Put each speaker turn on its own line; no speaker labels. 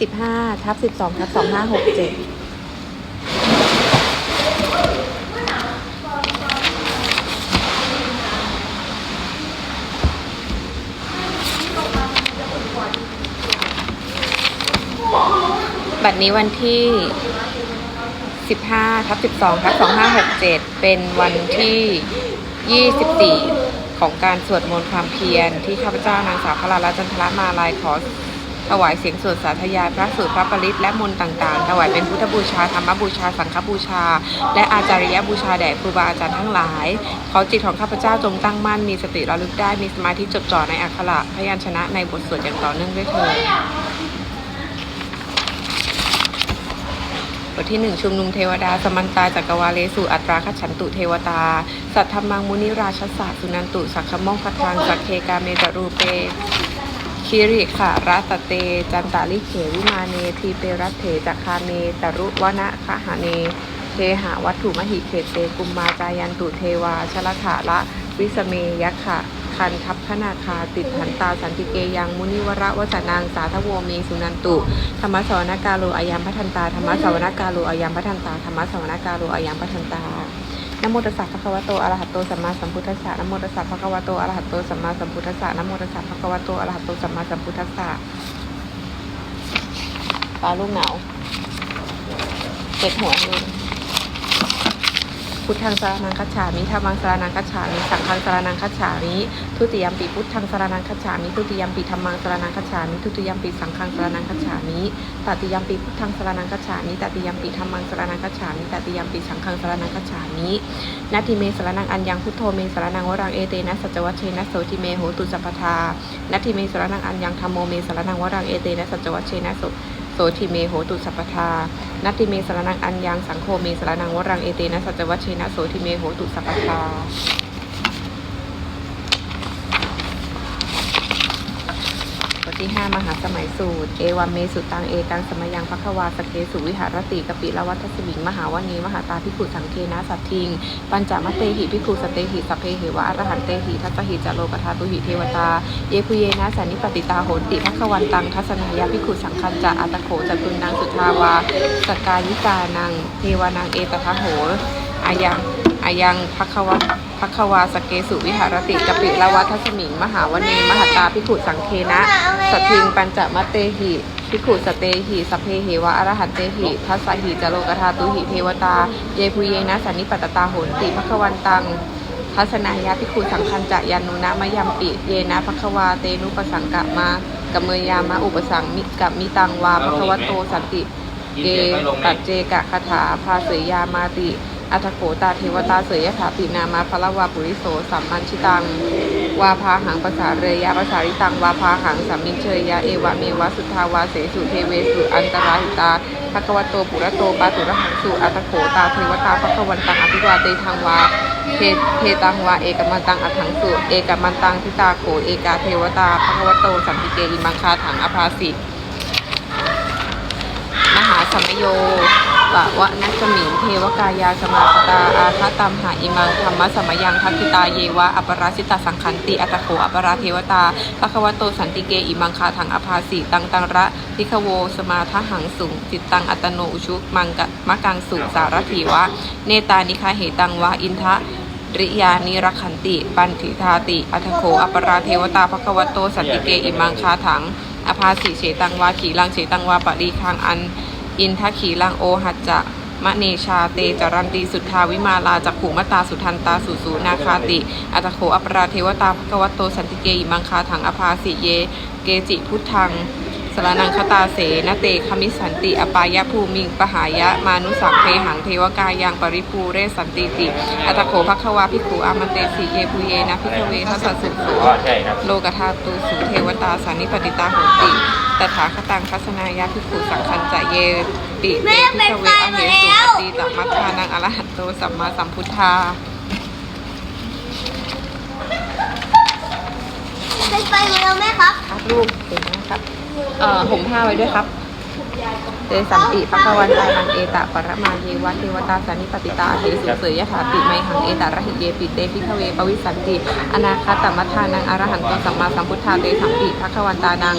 สิบห้าทับสิบสองทับสองห้าหกเจ็ดบัตรนี้วันที่15ทับ12ทับ2567เจ็ดเป็นวันที่24ของการสวดมนต์ความเพียรที่ข้าพเจ้านางสาวพระลาลาจันทรมาลายขอ ถวายเสียงสวดสาธยายพระสูตรพระปริตและมนต์ต่างๆ ถวายเป็นพุทธบูชาธรรมบูชา สังฆบูชา และอาจาริยบูชาแด่ครูบาอาจารย์ทั้งหลาย ขอจิตของข้าพเจ้าจงตั้งมั่นมีสติระลึกได้มีสมาธิจดจ่อในอักขระพยัญชนะในบทสวดอย่างต่อเนื่องด้วยเถิดบทที่หนึ่งชุมนุมเทวดา สมันตาจักรวาเลสุอัตราคฉันตุเทวตา สัทธรรมังมุนิราชสาสุนันตุ สักขโมงคทางสักเคกาเมตรูเป คิริขารัตเต จันตาลิเขวิมาเนทีเปรัตเถจักคาเมตรุวนะคหาเนเทหาวัตถุมหิเขเตกุมมาจายันตุเทวาชลถาละวิสเมยักขะคันทัพพนาคาติดหันตาสันติเกยังมุนิวระวสนางสาทโวเมสุนันตุ ธรรมสวนกาโลอายัมพัทันตาธรรมสวนกาโลอายัมพัทันตาธรรมสวนกาโลอายัมพัทันตา นะโมตัสสะภะคะวะโตอะระหะโตสัมมาสัมพุทธัสสะนะโมตัสสะภะคะวะโตอะระหะโตสัมมาสัมพุทธัสสะนะโมตัสสะภะคะวะโตอะระหะโตสัมมาสัมพุทธัสสะปลาลูกหนาวเจ็ดหัวหนึ่ง พุทธังสารนังคัจฉามิธรรมังสารนังคัจฉามิสังฆังสารนังคัจฉามิทุติยมปีพุทธังสารนังคัจฉามิทุติยมปีธรรมังสารนังคัจฉามิทุติยมปีสังฆังสารนังคัจฉามิตติยมปีพุทธังสารนังคัจฉามิตติยมปีธรรมังสารนังคัจฉามิตติยมปีสังฆังสารนังคัจฉามินาทิเมสรนังอัญญังพุทโธเมสรนังวรังเอเตนะสัจวัชเชนะโสทิเมโหตุสัพพทานาทิเมสรนังอัญญังธรรมโมเมสรนังวรังเอเตนะสัจวัชเชนะโส โสทิเมโหตุสัพพทานติเมสรนังอัญญังสังโฆเมสรนังวรังเอเตนะสัจวัชเชนะโสทิเมโหตุสัพพทา ที่ห้ามหาสมัยสูตร เอวัมเมสุตัง เอกังสมยังพัควาสเกสุวิหารติกปิลวัฏสมิง มหาวณีมหาตาพิกุสังเคนะสัตทิง ปัญจมเตหิพิคุสเตหิสัพเหวะอรหันเตหิทัสหิจโลกธาตุหิเทวตา เยคุเยนะสันนิปติตาโหติภัควันตังทัศนายาพิคุสังคัญจะอัตโขจตุนังสุทาวาสกายิกานังเทวานังเอตทะโหอายังอายังภัควะ ภัควาสเกสุวิหารติกปิละวัฏสมิง มหาวณีมหาตาพิคุสังเคนะสัทิงปัญจมเตหิพิขุสเตหิสเพเหวะอรหันเตหิทัสสหิจโลกธาตุหิเทวตา เยพุเยนะสันนิปตตาโหนติภัควันตังทัศนายาพิคุสังคัญจะยานุนะมยัมปิเยนะภควาเตนุปสังกะมากเมยามะอุปสังมิกับมิตังวาภควโตสันติเกตัจเจกะคาถาภาเสยามาติ อัตโขตาเทวตาเสยยถาปินามาพละวาปุริโสสัมมันชิตัง วาพาหังภาษาเรยะภาษาริตัง วาพาหังสัมมิเชยยะเอวะเมวะสุทธาวาเสสุเทเวสุอันตราหิตาภควโตปุระโตปาตุระหังสุอัตโขตาเทวตาภควันตังอภิวาเตทังวาเทเทตังวาเอกมันตังอัถังสุเอกมันตังทิตาโขเอกาเทวตาภควโตสัมปิเกอิมังคาถังอภาสิมหาสมโย ปะวะนัสมิงเทวกายาสมาตาอาคตัมหาอิมังธรรมสมยังทักิตาเยวะอัปราสิตาสังขันติอัตโขอัปราเทวตาภควโตสันติเกอิมังคาถังอภาสีตังตังระทิคโวสมาทหังสุงจิตตังอัตโนอุชุมังกะมะกังสุสารถีวะ เนตานิคาเหตังวะอินทะริยานิรักขันติ ปันธิทาติอัทโขอัปราเทวตาภควโตสันติเกอิมังคาถังอภาสีเฉตังวาขีลังเฉตังวาปรีคังอัน อินทขีลังโอหัจจะมะเนชาเตจรันตีสุทธาวิมาลาจักขูมตาสุทันตาสุสูนาคาติ อัตโขอปราเทวตาภควโตสันติเกยิมังคาถังอภาสิเย เกจิพุทธัง สรนังคตาเสนเตคมิสันติ อปายะภูมิงปหายะ มานุสังเทหังเทวกายังปริภูเรสันติติอัตโขภควาภิกขุอามันเตสีเยภูเยนะพิกเวทัสสะสุโข
ก็ใช่ครับ
โลกธาตุสุเทวตาสานิปติตาโหติตถาคตังคัสนายาภิกขุสังคัญจะเยปิเตพิกเวอเหสุปฏิตัมมัทธานังอรหันโตสัมมาสัมพุทธา
เป็นไปเหมือนเราไหมครับ
ครับลูกเก่งนะครับเอ่อห่มผ้าไว้ด้วยครับเตสันติปะคะวันตานังเอตะปรมาเยวะเทวตาสานิปติตาเทสุเสยยถาติไมหังเอตะระหิเยปิเตพิทเวปวิสันติอนาคาตมัทานังอรหันโตสัมมาสัมพุทธาเตสัมปิภะคะวันตานัง